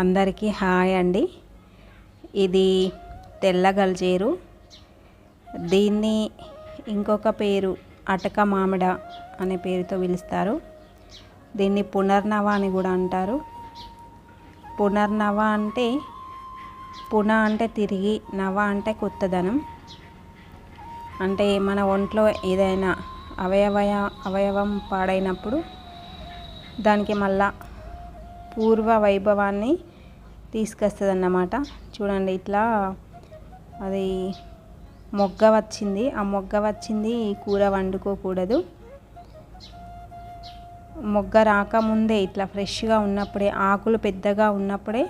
అందరికీ హాయ్ అండి. ఇది తెల్ల గల్జేరు. దీన్ని ఇంకొక పేరు అటక మామిడ అనే పేరుతో పిలుస్తారు. దీన్ని పునర్నవ అని కూడా అంటారు. పునర్నవ అంటే పున అంటే తిరిగి నవ అంటే కొత్తదనం. అంటే మన ఒంట్లో ఏదైనా అవయవయ అవయవం పాడైనప్పుడు దానికి మళ్ళా పూర్వ వైభవాన్ని తీసుకొస్తుంది అన్నమాట చూడండి ఇట్లా అది మొగ్గ వచ్చింది. ఆ మొగ్గ వచ్చింది కూర వండుకోకూడదు. మొగ్గ రాకముందే ఇట్లా ఫ్రెష్గా ఉన్నప్పుడే ఆకులు పెద్దగా ఉన్నప్పుడే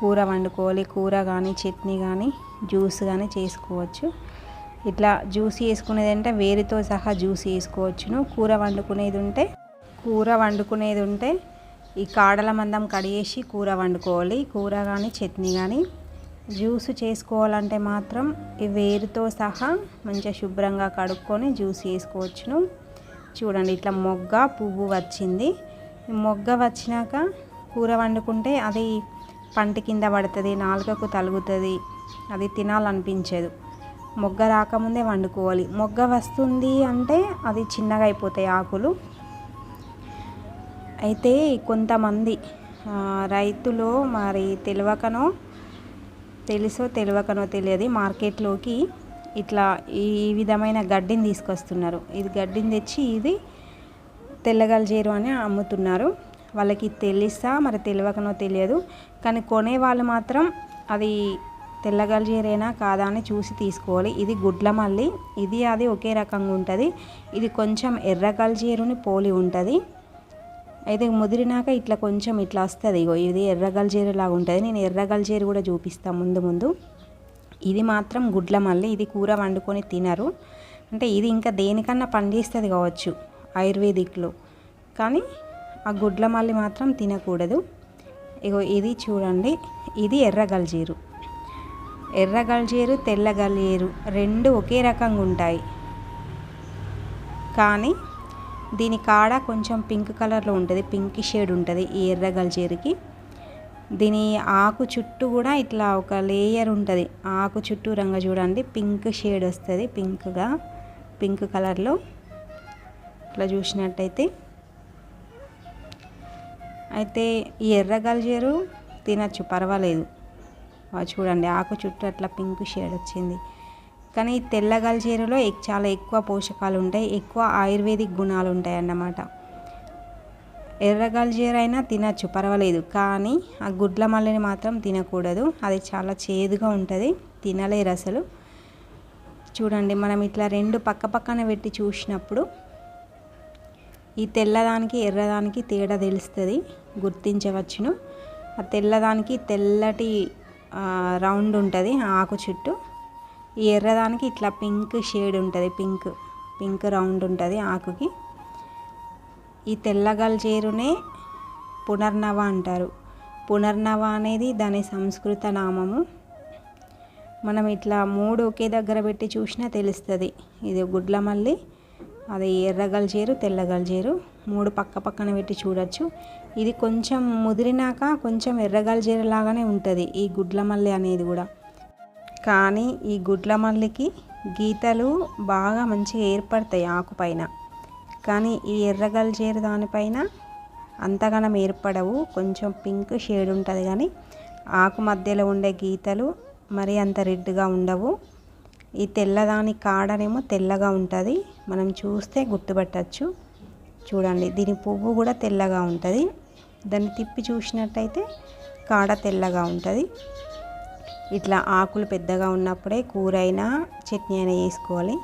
కూర వండుకోవాలి. కూర కానీ చట్నీ కానీ జ్యూస్ కానీ చేసుకోవచ్చు. ఇట్లా జ్యూస్ చేసుకునేది అంటే వేరుతో సహా జ్యూస్ చేసుకోవచ్చును. కూర వండుకునేది ఉంటే కూర వండుకునేది ఉంటే ఈ కాడల మందం కడిగేసి కూర వండుకోవాలి. కూర కానీ చట్నీ కానీ జ్యూస్ చేసుకోవాలంటే మాత్రం ఈ వేరుతో సహా మంచిగా శుభ్రంగా కడుక్కొని జ్యూస్ చేసుకోవచ్చును. చూడండి ఇట్లా మొగ్గ పువ్వు వచ్చింది. మొగ్గ వచ్చినాక కూర వండుకుంటే అది పంటి కింద పడుతుంది నాలుకకు తలుగుతుంది అది తినాలనిపించదు. మొగ్గ రాకముందే వండుకోవాలి. మొగ్గ వస్తుంది అంటే అది చిన్నగా అయిపోతాయి ఆకులు. అయితే కొంతమంది రైతులు మరి తెలియకనో తెలుసో తెలియకనో తెలియదు మార్కెట్లోకి ఇట్లా ఈ విధమైన గడ్డిని తీసుకొస్తున్నారు. ఇది గడ్డిని తెచ్చి ఇది తెల్లగలజేరు అని అమ్ముతున్నారు. వాళ్ళకి తెలుసా? మరి తెలియకనో తెలియదు. కానీ కొనే వాళ్ళు మాత్రం అది తెల్లగలజేరేనా కాదా అని చూసి తీసుకోవాలి. ఇది గుడ్ల మల్లి ఇది అది ఒకే రకంగా ఉంటుంది. ఇది కొంచెం ఎర్ర గల్జేరుని పోలి ఉంటుంది. అయితే ముదిరినాక ఇట్లా కొంచెం ఇట్లా వస్తుంది. ఇగో ఇది ఎర్రగలిజీరు లాగా ఉంటుంది. నేను ఎర్రగల్జేరు కూడా చూపిస్తాను ముందు ముందు. ఇది మాత్రం గుడ్ల మల్లి. ఇది కూర వండుకొని తినరు. అంటే ఇది ఇంకా దేనికన్నా పండిస్తుంది కావచ్చు ఆయుర్వేదిక్లో. కానీ ఆ గుడ్ల మల్లి మాత్రం తినకూడదు. ఇగో ఇది చూడండి. ఇది ఎర్రగల్జీరు ఎర్రగల్జీరు తెల్లగల్జీరు రెండు ఒకే రకంగా ఉంటాయి. కానీ దీని కాడ కొంచెం పింక్ కలర్లో ఉంటుంది పింక్ షేడ్ ఉంటుంది ఈ ఎర్ర గల్జేరుకి. దీని ఆకు చుట్టూ కూడా ఇట్లా ఒక లేయర్ ఉంటుంది. ఆకు చుట్టూ రంగు చూడండి పింక్ షేడ్ వస్తుంది పింక్గా పింక్ కలర్లో. ఇట్లా చూసినట్టయితే. అయితే ఈ ఎర్ర గల్జేరు తినచ్చు పర్వాలేదు. చూడండి ఆకు చుట్టూ అట్లా పింక్ షేడ్ వచ్చింది. కానీ ఈ చీరలో చాలా ఎక్కువ పోషకాలు ఉంటాయి ఎక్కువ ఆయుర్వేదిక్ గుణాలు ఉంటాయి అన్నమాట ఎర్ర చీర అయినా తినచ్చు పర్వాలేదు. కానీ ఆ గుడ్ల మల్లిని మాత్రం తినకూడదు. అది చాలా చేదుగా ఉంటుంది. తినలేరు అసలు. చూడండి మనం ఇట్లా రెండు పక్క పక్కన పెట్టి చూసినప్పుడు ఈ తెల్లదానికి ఎర్రదానికి తేడా తెలుస్తుంది. గుర్తించవచ్చును. ఆ తెల్లదానికి తెల్లటి రౌండ్ ఉంటుంది ఆకు చుట్టూ. ఈ ఎర్రదానికి ఇట్లా పింక్ షేడ్ ఉంటుంది పింక్ పింక్ రౌండ్ ఉంటుంది ఆకుకి. ఈ తెల్లగల్జేరునే పునర్నవ అంటారు. పునర్నవ అనేది దాని సంస్కృత నామము. మనం ఇట్లా మూడు ఒకే దగ్గర పెట్టి చూసినా తెలుస్తుంది. ఇది గుడ్ల మల్లి అది ఎర్రగల్జేరు తెల్లగల్జేరు మూడు పక్క పక్కన పెట్టి చూడొచ్చు. ఇది కొంచెం ముదిరినాక కొంచెం ఎర్రగల్జేరు లాగానే ఉంటుంది ఈ గుడ్ల మల్లి అనేది కూడా. కానీ ఈ గుడ్ల మల్లికి గీతలు బాగా మంచిగా ఏర్పడతాయి ఆకుపైన కానీ ఈ ఎర్రగల్జేరు దానిపైన అంతగానం ఏర్పడవు. కొంచెం పింక్ షేడ్ ఉంటుంది కానీ ఆకు మధ్యలో ఉండే గీతలు మరీ అంత రెడ్గా ఉండవు. ఈ తెల్లదాని కాడనేమో తెల్లగా ఉంటుంది. మనం చూస్తే గుర్తుపట్టచ్చు. చూడండి దీని పువ్వు కూడా తెల్లగా ఉంటుంది. దాన్ని తిప్పి చూసినట్టయితే కాడ తెల్లగా ఉంటుంది. ఇట్లా ఆకులు పెద్దగా ఉన్నప్పుడే కూర అయినా చట్నీ అయినా చేసుకోవాలి.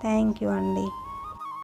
థ్యాంక్ యూ అండి.